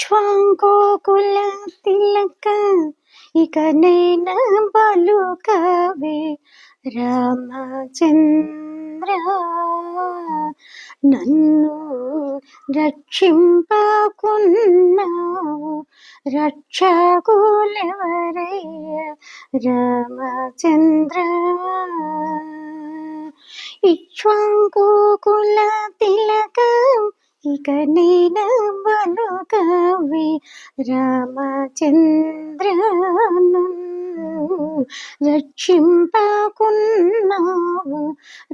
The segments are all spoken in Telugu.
ఇక్ష్వాంకోకుల తిలక ఇక నేన బలుకవే? రామచంద్ర నన్ను రక్షింపకున్నావు రక్షకులెవరయ్య? రామచంద్ర ఇక్ష్వాంకుల తిలకం ఇక నేను బలుకవి రామచంద్ర రక్షింపకున్నావు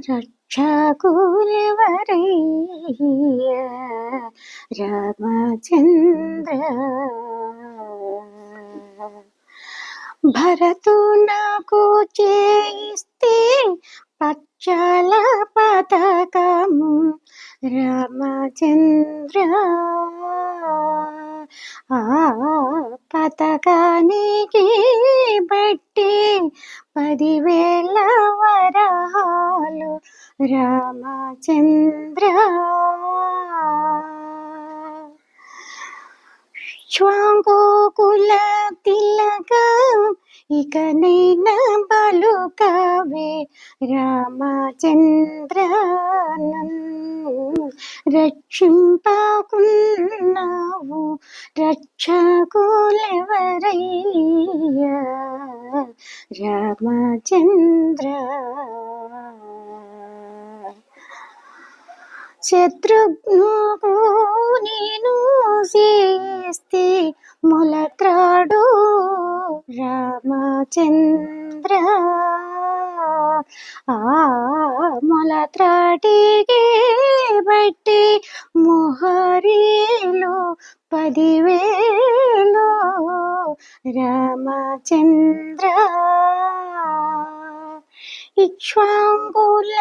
రక్షకులెవరయ్య? రామచంద్ర భరతు నాకు చేయిస్తే పచ్చల పతకము రామచంద్ర. ఆ పతకానికి బట్టి పదివేల వరాలు రామచంద్ర. శ్వాంగోకుల తిలక ఇక నైన బలుకవే రామచంద్ర రక్షింపకున్నావు రక్షకులెవరయ్యా? రామచంద్ర శత్రుఘ్నుకు నేను చేస్తే మొలత్రాడు రామచంద్ర. ఆ మొలత్రాటికి బట్టి మొహరీలు పదివేలు రామచంద్ర. ఇక్ష్వాంగుల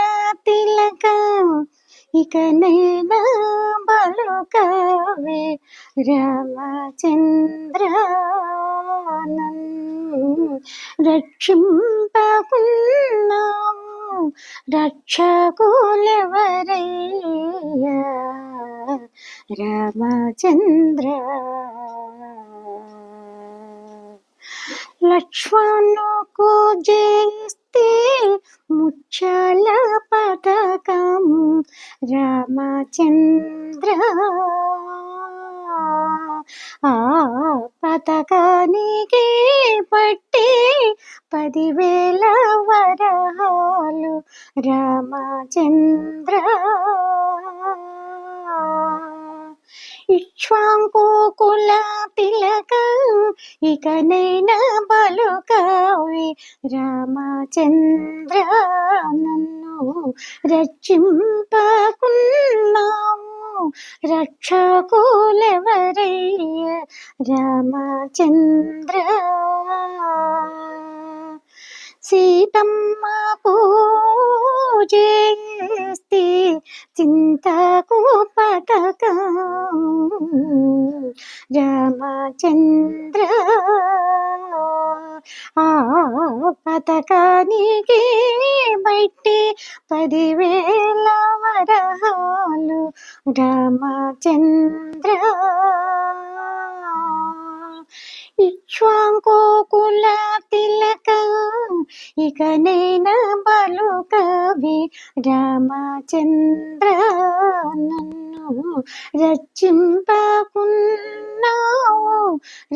తిలక ఇక నేన బలుకవే రామచంద్ర రక్షింపకున్నాము రక్షకులెవరయ్య రామచంద్ర లక్ష్మణుకు జయిస్తే ముచ్చల పథకం. రామచంద్ర ఆ పథకానికి పట్టి పదివేల వరహాలు. రామచంద్ర ఇక్ష్వాంకుల తిలక ఇక నైన బలుకవి రామచంద్ర నన్ను రక్షింపకున్నాము రక్షకులెవరయ్య రామచంద్ర? సీతమ్మ చేస్తే చింతకు పథకం రామచంద్ర ఆ పథకానికి బట్టి పదివేల వరహాలు. రామచంద్ర ఇక్ష్వాంకోకుల ఇక నేన బలుకవి రామచంద్ర నన్ను రక్షింపకున్నావు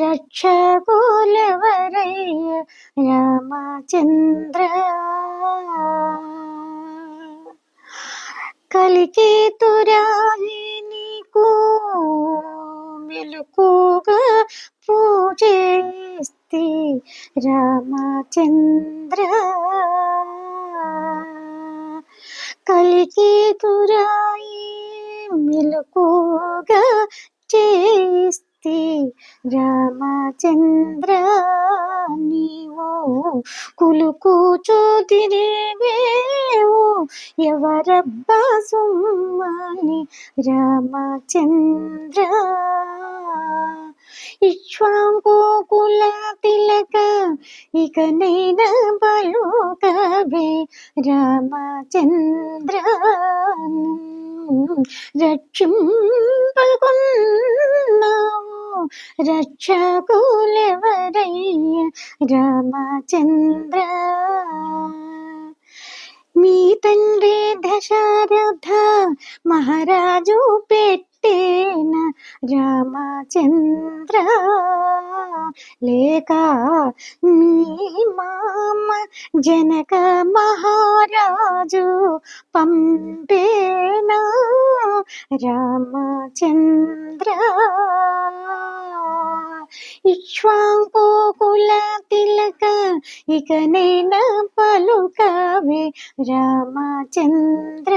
రక్షకులెవరయ్య రామచంద్ర కలికి తురాయి రామచంద్ర. కలికి తురాయి మెలుకుగా చేస్తే రామచంద్ర నీవు కులుకు చూదిరేవేవు ఎవరబ్బా సుమ్మని రామచంద్ర ఇక్ష్వాంకుల తిలక ఇక నైన బలుకవే రామచంద్ర రక్షింపకున్నావు రక్షకులెవరయ్య రామచంద్ర మీ తండ్రి దశరథ మహారాజు పెట్టేన రామచంద్ర లేక మీ మామ జనక మహారాజు పంపేనా రామచంద్ర ఇక్ష్వాంకోకుల తిలక ఇక నేను పలుకవే రామచంద్ర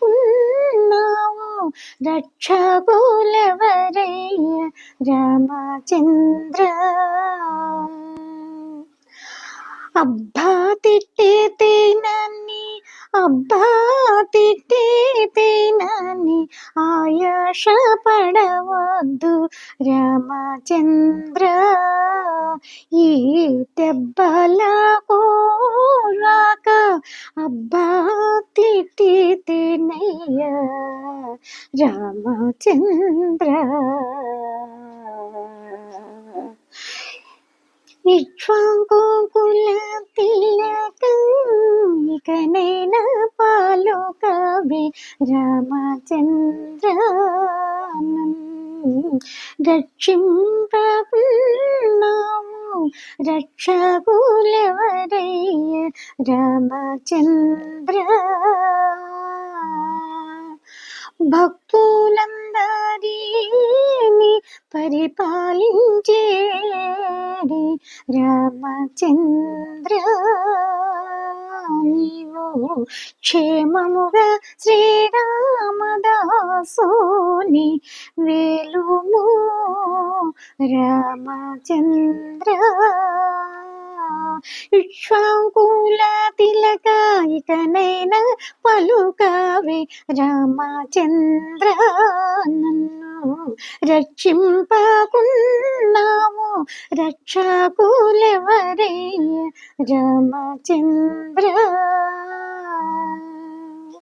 రక్షింపకున్నావు రక్షకులెవరయ్య రామచంద్ర అబ్బా తిట్టేతేనని అబ్బా తిట్టేతేనని ఆయాష పడవద్దు రామచంద్ర ఈ దెబ్బల కోరాక అబ్బా తిట్టేతేనయ్య రామచంద్ర ఇక్ష్వాంకుల తిలకం ఇక నేను పాలుకవి రామచంద్ర రక్షింపకున్నావు రక్షకులెవరయ్య రామచంద్ర భక్తులందరినీ పరిపాలించేది రామచంద్ర నీవు క్షేమముగా శ్రీరామదాసుని వేలుము. రామచంద్ర ఇక్ష్వాంకుల తిలక ఇకనైన పలుకవే. రామచంద్ర నన్ను రక్షింపకున్నావు రక్షకులెవరే? రామచంద్ర